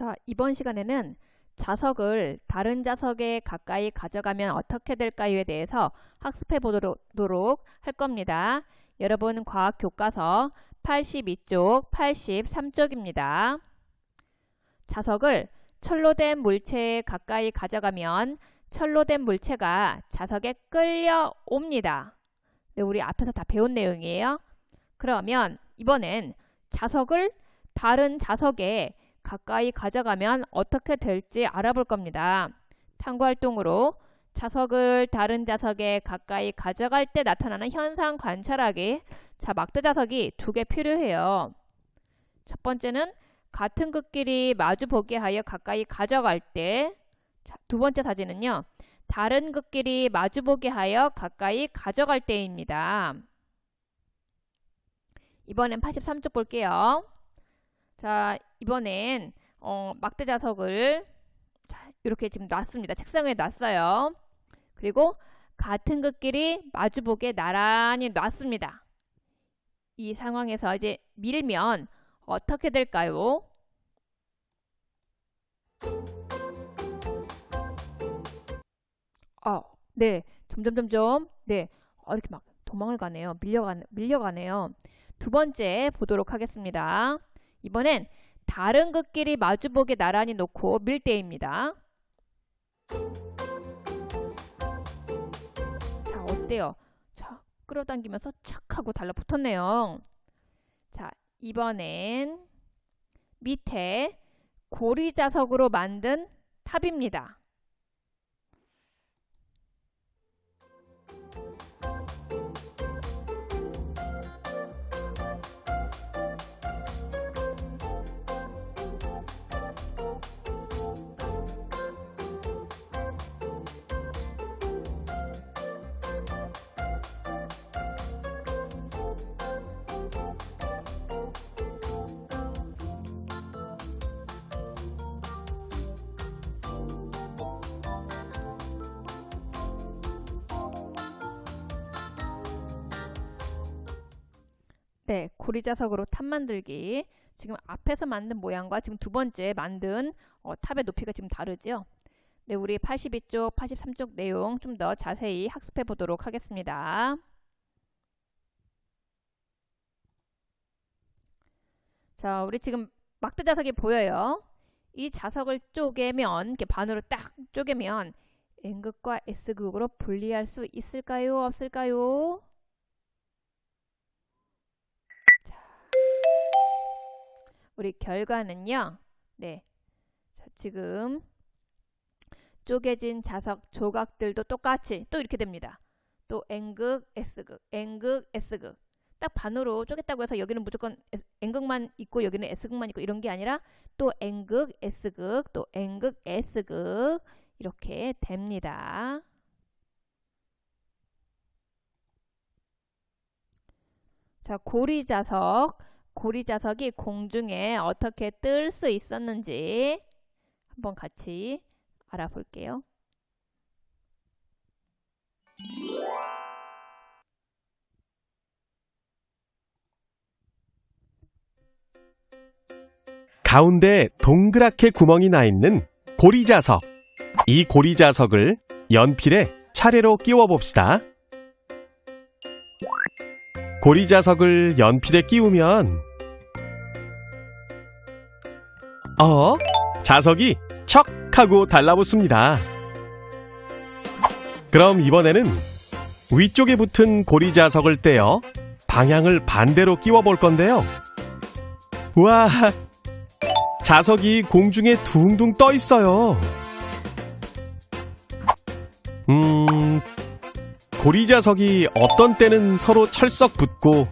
자, 이번 시간에는 자석을 다른 자석에 가까이 가져가면 어떻게 될까요에 대해서 학습해 보도록 할 겁니다. 여러분 과학 교과서 82쪽, 83쪽입니다. 자석을 철로 된 물체에 가까이 가져가면 철로 된 물체가 자석에 끌려옵니다. 네, 우리 앞에서 다 배운 내용이에요. 그러면 이번엔 자석을 다른 자석에 가까이 가져가면 어떻게 될지 알아볼 겁니다. 탐구 활동으로 자석을 다른 자석에 가까이 가져갈 때 나타나는 현상 관찰하기. 자, 막대 자석이 두 개 필요해요. 첫 번째는 같은 극끼리 마주 보게 하여 가까이 가져갈 때. 자, 두 번째 사진은요. 다른 극끼리 마주 보게 하여 가까이 가져갈 때입니다. 이번엔 83쪽 볼게요. 자, 이번엔 어, 막대 자석을 자, 이렇게 지금 놨습니다. 책상에 놨어요. 그리고 같은 것끼리 마주보게 나란히 놨습니다. 이 상황에서 이제 밀면 어떻게 될까요? 어, 네, 점점 점점 네, 어, 이렇게 막 도망을 가네요. 밀려가 밀려가네요. 두 번째 보도록 하겠습니다. 이번엔 다른 것끼리 마주보게 나란히 놓고 밀대입니다. 자, 어때요? 자, 끌어당기면서 착 하고 달라붙었네요. 자, 이번엔 밑에 고리 자석으로 만든 탑입니다. 네, 고리자석으로 탑 만들기. 지금 앞에서 만든 모양과 지금 두 번째 만든 어, 탑의 높이가 지금 다르죠? 네, 우리 82쪽, 83쪽 내용 좀 더 자세히 학습해 보도록 하겠습니다. 자, 우리 지금 막대 자석이 보여요. 이 자석을 쪼개면, 이렇게 반으로 딱 쪼개면 N극과 S극으로 분리할 수 있을까요? 없을까요? 우리 결과는요. 네. 자, 지금 쪼개진 자석 조각들도 똑같이 또 이렇게 됩니다. 또 N극, S극, N극, S극. 딱 반으로 쪼갰다고 해서 여기는 무조건 N극만 있고 여기는 S극만 있고 이런 게 아니라 또 N극, S극, 또 N극, S극 이렇게 됩니다. 자, 고리 자석. 고리 자석이 공중에 어떻게 뜰 수 있었는지 한번 같이 알아볼게요. 가운데 동그랗게 구멍이 나 있는 고리자석. 이 고리자석을 연필에 차례로 끼워 봅시다. 고리자석을 연필에 끼우면 어? 자석이 척 하고 달라붙습니다. 그럼 이번에는 위쪽에 붙은 고리자석을 떼어 방향을 반대로 끼워 볼 건데요. 와, 자석이 공중에 둥둥 떠 있어요. 음, 고리자석이 어떤 때는 서로 철썩 붙고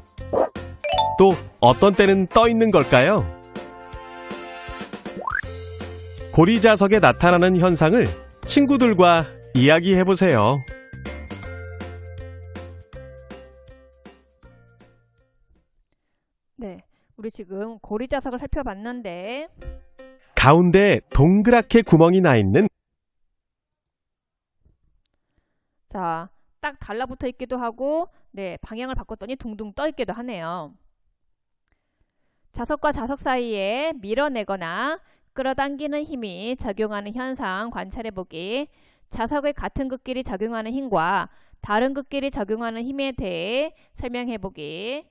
또 어떤 때는 떠 있는 걸까요? 고리자석에 나타나는 현상을 친구들과 이야기해 보세요. 네. 우리 지금 고리자석을 살펴봤는데 가운데 동그랗게 구멍이 나 있는 자, 딱 달라붙어 있기도 하고 네, 방향을 바꿨더니 둥둥 떠 있기도 하네요. 자석과 자석 사이에 밀어내거나 끌어당기는 힘이 적용하는 현상 관찰해 보기. 자석의 같은 극끼리 적용하는 힘과 다른 극끼리 적용하는 힘에 대해 설명해 보기.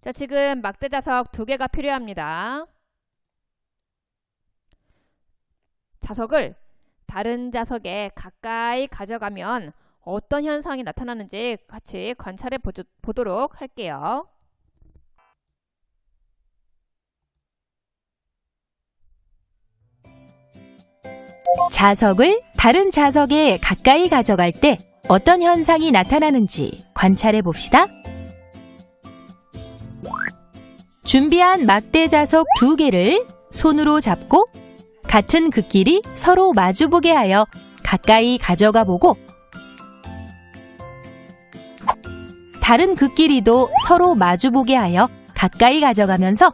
자, 지금 막대 자석 두 개가 필요합니다. 자석을 다른 자석에 가까이 가져가면 어떤 현상이 나타나는지 같이 관찰해 보도록 할게요. 자석을 다른 자석에 가까이 가져갈 때 어떤 현상이 나타나는지 관찰해 봅시다. 준비한 막대 자석 두 개를 손으로 잡고 같은 극끼리 서로 마주보게 하여 가까이 가져가 보고 다른 극끼리도 서로 마주보게 하여 가까이 가져가면서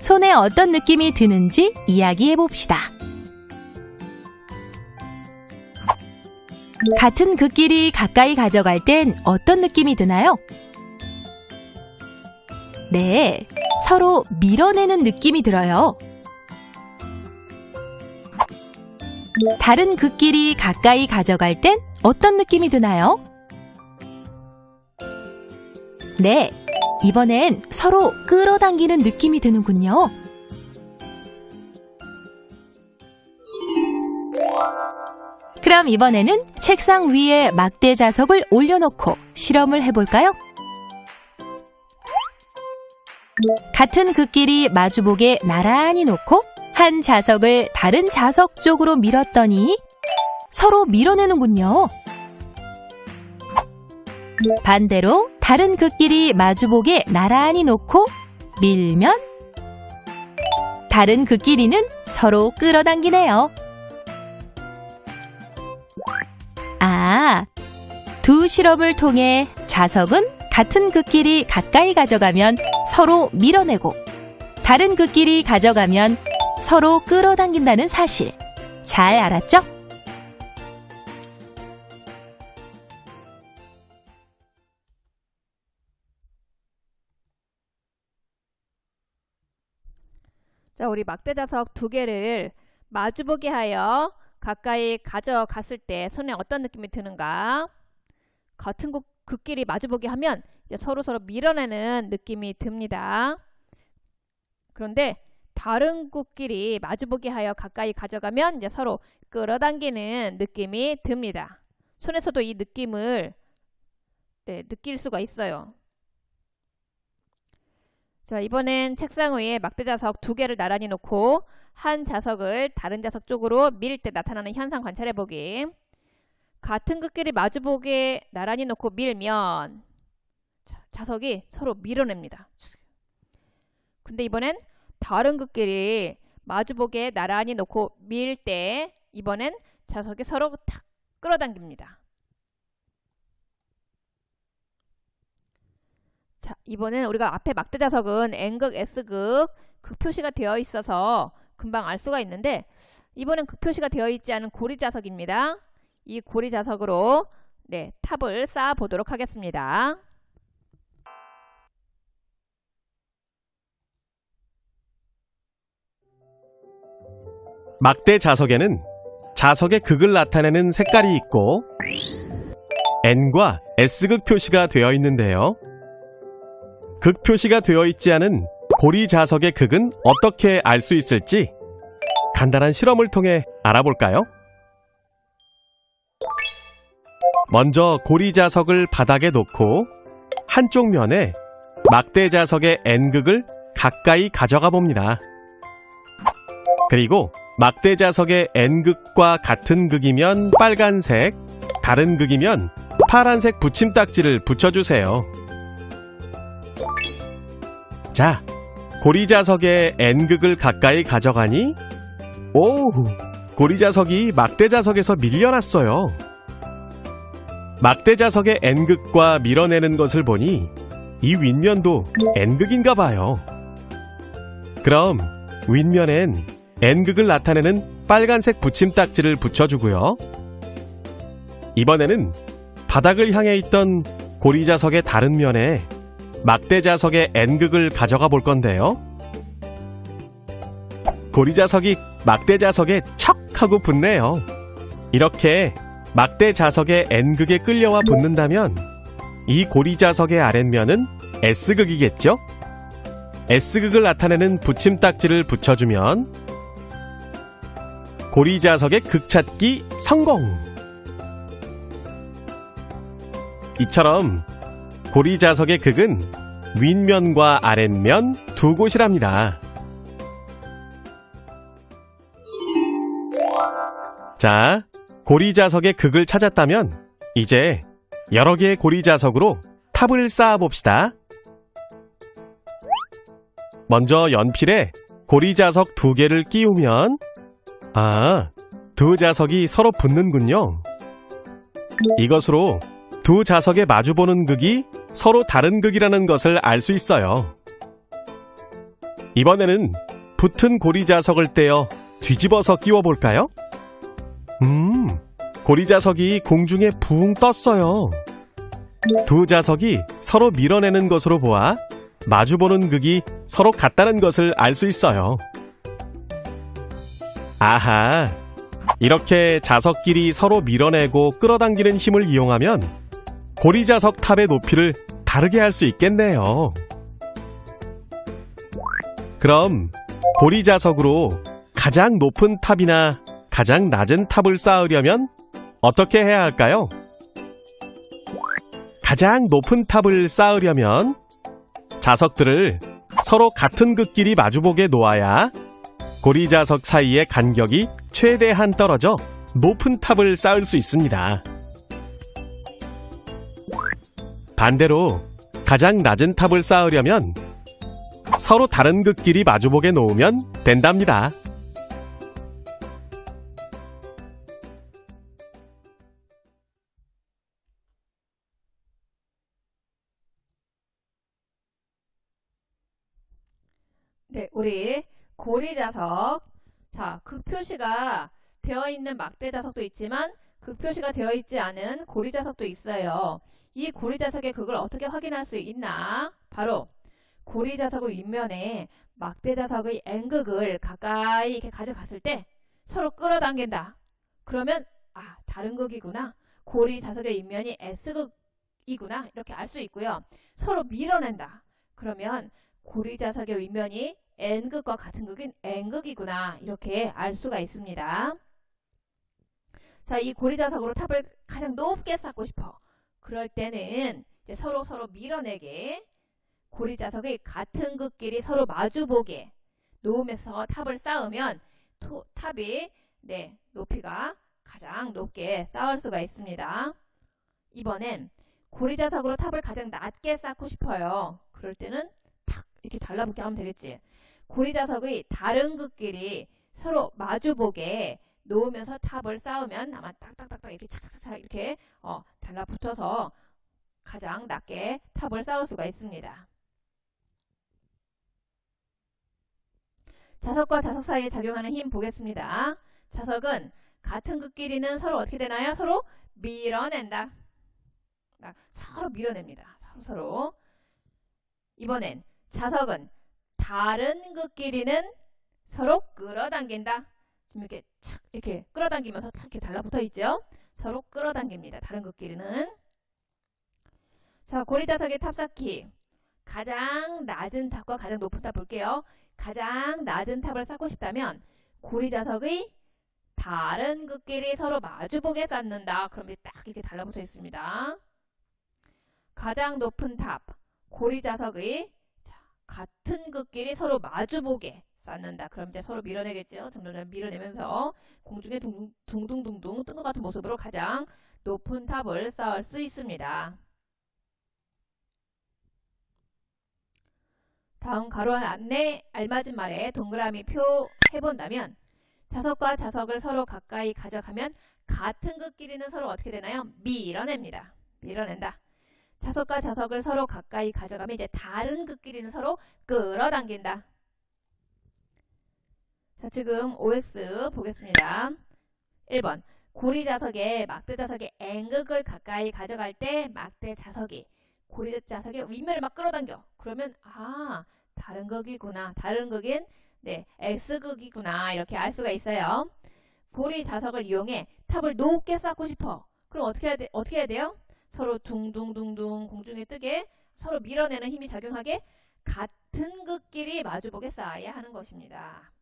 손에 어떤 느낌이 드는지 이야기해 봅시다. 같은 극끼리 가까이 가져갈 땐 어떤 느낌이 드나요? 네, 서로 밀어내는 느낌이 들어요. 다른 극끼리 가까이 가져갈 땐 어떤 느낌이 드나요? 네, 이번엔 서로 끌어당기는 느낌이 드는군요. 그럼 이번에는 책상 위에 막대 자석을 올려놓고 실험을 해볼까요? 같은 극끼리 마주보게 나란히 놓고 한 자석을 다른 자석 쪽으로 밀었더니 서로 밀어내는군요. 반대로 다른 극끼리 마주보게 나란히 놓고 밀면 다른 극끼리는 서로 끌어당기네요. 아, 두 실험을 통해 자석은 같은 극끼리 가까이 가져가면 서로 밀어내고 다른 극끼리 가져가면 서로 끌어당긴다는 사실 잘 알았죠? 자, 우리 막대 자석 두 개를 마주보게 하여 가까이 가져갔을 때 손에 어떤 느낌이 드는가? 같은 극- 극끼리 마주보게 하면 이제 서로 서로 밀어내는 느낌이 듭니다. 그런데 다른 극끼리 마주보게 하여 가까이 가져가면 이제 서로 끌어당기는 느낌이 듭니다. 손에서도 이 느낌을 네, 느낄 수가 있어요. 자, 이번엔 책상 위에 막대 자석 두 개를 나란히 놓고 한 자석을 다른 자석 쪽으로 밀 때 나타나는 현상 관찰해 보기. 같은 극끼리 마주보게 나란히 놓고 밀면 자, 자석이 서로 밀어냅니다. 근데 이번엔 다른 극끼리 마주보게 나란히 놓고 밀 때 이번엔 자석이 서로 탁 끌어당깁니다. 자, 이번엔 우리가 앞에 막대 자석은 N극, S극 극 표시가 되어 있어서 금방 알 수가 있는데 이번엔 극 표시가 되어 있지 않은 고리 자석입니다. 이 고리 자석으로 네, 탑을 쌓아 보도록 하겠습니다. 막대 자석에는 자석의 극을 나타내는 색깔이 있고 N과 S극 표시가 되어 있는데요. 극 표시가 되어 있지 않은 고리 자석의 극은 어떻게 알 수 있을지 간단한 실험을 통해 알아볼까요? 먼저 고리 자석을 바닥에 놓고 한쪽 면에 막대 자석의 N극을 가까이 가져가 봅니다. 그리고 막대 자석의 N극과 같은 극이면 빨간색, 다른 극이면 파란색 붙임딱지를 붙여주세요. 자, 고리 자석의 N극을 가까이 가져가니 오, 고리 자석이 막대 자석에서 밀려났어요. 막대 자석의 N극과 밀어내는 것을 보니 이 윗면도 N극인가 봐요. 그럼 윗면엔 N극을 나타내는 빨간색 붙임딱지를 붙여주고요. 이번에는 바닥을 향해 있던 고리 자석의 다른 면에 막대 자석의 N극을 가져가 볼 건데요. 고리 자석이 막대 자석에 척 하고 붙네요. 이렇게 막대 자석의 N극에 끌려와 붙는다면 이 고리 자석의 아랫면은 S극이겠죠? S극을 나타내는 붙임딱지를 붙여주면 고리 자석의 극 찾기 성공! 이처럼 고리 자석의 극은 윗면과 아랫면 두 곳이랍니다. 자, 고리 자석의 극을 찾았다면 이제 여러 개의 고리 자석으로 탑을 쌓아 봅시다. 먼저 연필에 고리 자석 두 개를 끼우면 아, 두 자석이 서로 붙는군요. 이것으로 두 자석의 마주보는 극이 서로 다른 극이라는 것을 알 수 있어요. 이번에는 붙은 고리 자석을 떼어 뒤집어서 끼워 볼까요? 음, 고리 자석이 공중에 붕 떴어요. 두 자석이 서로 밀어내는 것으로 보아 마주보는 극이 서로 같다는 것을 알 수 있어요. 아하, 이렇게 자석끼리 서로 밀어내고 끌어당기는 힘을 이용하면 고리 자석 탑의 높이를 다르게 할 수 있겠네요. 그럼 고리 자석으로 가장 높은 탑이나 가장 낮은 탑을 쌓으려면 어떻게 해야 할까요? 가장 높은 탑을 쌓으려면 자석들을 서로 같은 극끼리 마주보게 놓아야 고리 자석 사이의 간격이 최대한 떨어져 높은 탑을 쌓을 수 있습니다. 반대로 가장 낮은 탑을 쌓으려면 서로 다른 극끼리 마주보게 놓으면 된답니다. 네, 우리 고리 자석. 자, 극 표시가 되어 있는 막대 자석도 있지만 극 표시가 되어 있지 않은 고리 자석도 있어요. 이 고리 자석의 극을 어떻게 확인할 수 있나? 바로 고리 자석의 윗면에 막대 자석의 N극을 가까이 이렇게 가져갔을 때 서로 끌어당긴다. 그러면 아, 다른 극이구나. 고리 자석의 윗면이 S극이구나. 이렇게 알 수 있고요. 서로 밀어낸다. 그러면 고리 자석의 윗면이 N극과 같은 극인 N극이구나 이렇게 알 수가 있습니다. 자, 이 고리 자석으로 탑을 가장 높게 쌓고 싶어. 그럴 때는 이제 서로 서로 밀어내게 고리 자석의 같은 극끼리 서로 마주보게 놓으면서 탑을 쌓으면 토- 탑이 네, 높이가 가장 높게 쌓을 수가 있습니다. 이번엔 고리 자석으로 탑을 가장 낮게 쌓고 싶어요. 그럴 때는 탁 이렇게 달라붙게 하면 되겠지. 고리 자석의 다른 극끼리 서로 마주보게 놓으면서 탑을 쌓으면 아마 딱딱딱딱 이렇게 착착착 이렇게 어, 달라붙어서 가장 낮게 탑을 쌓을 수가 있습니다. 자석과 자석 사이에 작용하는 힘 보겠습니다. 자석은 같은 극끼리는 서로 어떻게 되나요? 서로 밀어낸다. 아, 서로 밀어냅니다. 서로 서로. 이번엔 자석은 다른 극끼리는 서로 끌어당긴다. 지금 이렇게 착 이렇게 끌어당기면서 탁 이렇게 달라붙어 있죠. 서로 끌어당깁니다. 다른 극끼리는. 자, 고리자석의 탑쌓기. 가장 낮은 탑과 가장 높은 탑 볼게요. 가장 낮은 탑을 쌓고 싶다면 고리자석의 다른 극끼리 서로 마주보게 쌓는다. 그럼 이제 딱 이렇게 달라붙어 있습니다. 가장 높은 탑, 고리자석의 자, 같은 극끼리 서로 마주보게 쌓는다. 그럼 이제 서로 밀어내겠죠. 점점 밀어내면서 공중에 둥- 둥둥둥둥 뜬 것 같은 모습으로 가장 높은 탑을 쌓을 수 있습니다. 다음 가로한 안내 알맞은 말에 동그라미 표 해본다면 자석과 자석을 서로 가까이 가져가면 같은 극끼리는 서로 어떻게 되나요? 밀어냅니다. 밀어낸다. 자석과 자석을 서로 가까이 가져가면 이제 다른 극끼리는 서로 끌어당긴다. 자, 지금 OX 보겠습니다. 1번. 고리 자석에 막대 자석의 N극을 가까이 가져갈 때 막대 자석이 고리 자석의 윗면을 막 끌어당겨. 그러면 아, 다른 극이구나. 다른 극인 네, X극이구나 이렇게 알 수가 있어요. 고리 자석을 이용해 탑을 높게 쌓고 싶어. 그럼 어떻게 해야, 돼, 어떻게 해야 돼요? 서로 둥둥둥둥 공중에 뜨게 서로 밀어내는 힘이 작용하게 같은 극끼리 마주보게 쌓아야 하는 것입니다.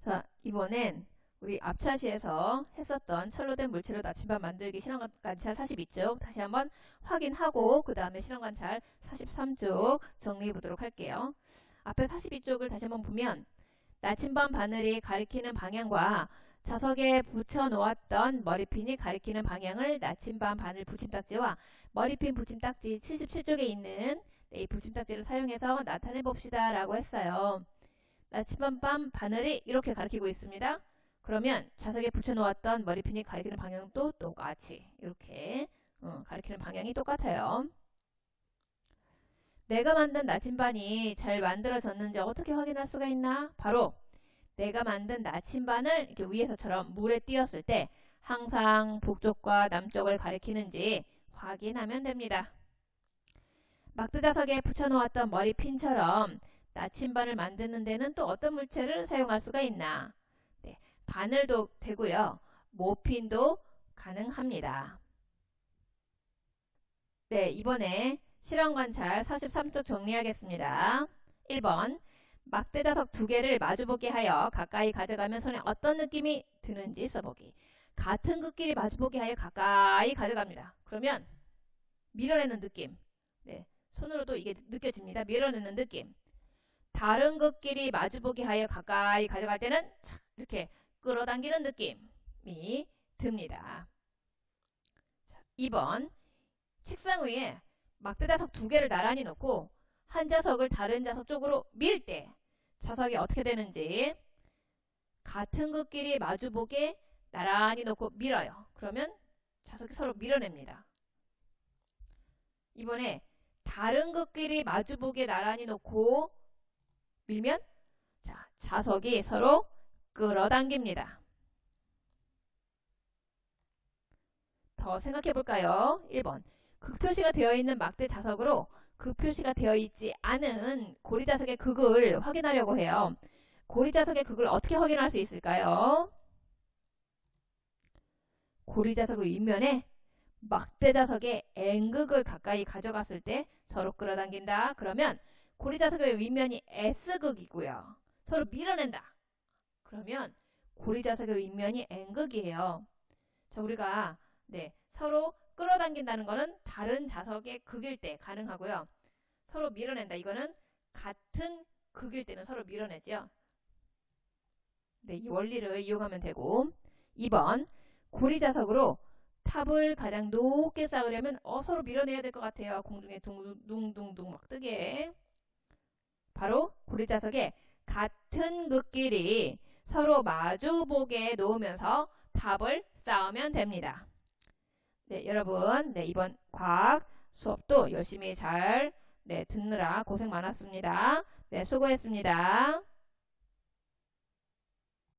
자, 이번엔 우리 앞차시에서 했었던 철로 된 물체로 나침반 만들기 실험 관찰 42쪽 다시 한번 확인하고 그 다음에 실험 관찰 43쪽 정리해 보도록 할게요. 앞에 42쪽을 다시 한번 보면 나침반 바늘이 가리키는 방향과 자석에 붙여 놓았던 머리핀이 가리키는 방향을 나침반 바늘 붙임딱지와 머리핀 붙임딱지 77쪽에 있는 네, 이 붙임딱지를 사용해서 나타내 봅시다 라고 했어요. 나침반 반 바늘이 이렇게 가리키고 있습니다. 그러면 자석에 붙여 놓았던 머리핀이 가리키는 방향도 똑같이 이렇게 어, 가리키는 방향이 똑같아요. 내가 만든 나침반이 잘 만들어졌는지 어떻게 확인할 수가 있나? 바로 내가 만든 나침반을 이렇게 위에서처럼 물에 띄었을 때 항상 북쪽과 남쪽을 가리키는지 확인하면 됩니다. 막드 자석에 붙여놓았던 머리핀처럼 나침반을 만드는 데는 또 어떤 물체를 사용할 수가 있나? 네, 바늘도 되고요. 모핀도 가능합니다. 네, 이번에 실험 관찰 43쪽 정리하겠습니다. 1번 막대 자석 두 개를 마주보게 하여 가까이 가져가면 손에 어떤 느낌이 드는지 써보기. 같은 극끼리 마주보게 하여 가까이 가져갑니다. 그러면 밀어내는 느낌. 네, 손으로도 이게 느껴집니다. 밀어내는 느낌. 다른 극끼리 마주보게 하여 가까이 가져갈 때는 착 이렇게 끌어당기는 느낌이 듭니다. 자, 2번 책상 위에 막대 자석 두 개를 나란히 놓고 한 자석을 다른 자석 쪽으로 밀 때 자석이 어떻게 되는지 같은 극끼리 마주보게 나란히 놓고 밀어요. 그러면 자석이 서로 밀어냅니다. 이번에 다른 극끼리 마주보게 나란히 놓고 밀면 자, 자석이 서로 끌어당깁니다. 더 생각해 볼까요? 1번. 극표시가 되어 있는 막대 자석으로 극표시가 되어 있지 않은 고리 자석의 극을 확인하려고 해요. 고리 자석의 극을 어떻게 확인할 수 있을까요? 고리 자석의 윗면에 막대 자석의 N극을 가까이 가져갔을 때 서로 끌어당긴다. 그러면 고리 자석의 윗면이 S극이고요. 서로 밀어낸다. 그러면 고리 자석의 윗면이 N극이에요. 자, 우리가 네, 서로 끌어당긴다는 거는 다른 자석의 극일 때 가능하고요. 서로 밀어낸다. 이거는 같은 극일 때는 서로 밀어내죠. 네, 이 원리를 이용하면 되고 2번 고리 자석으로 탑을 가장 높게 쌓으려면 어, 서로 밀어내야 될 것 같아요. 공중에 둥둥둥둥 막 뜨게. 바로 고리 자석에 같은 극끼리 서로 마주보게 놓으면서 탑을 쌓으면 됩니다. 네, 여러분, 네, 이번 과학 수업도 열심히 잘 네, 듣느라 고생 많았습니다. 네, 수고했습니다.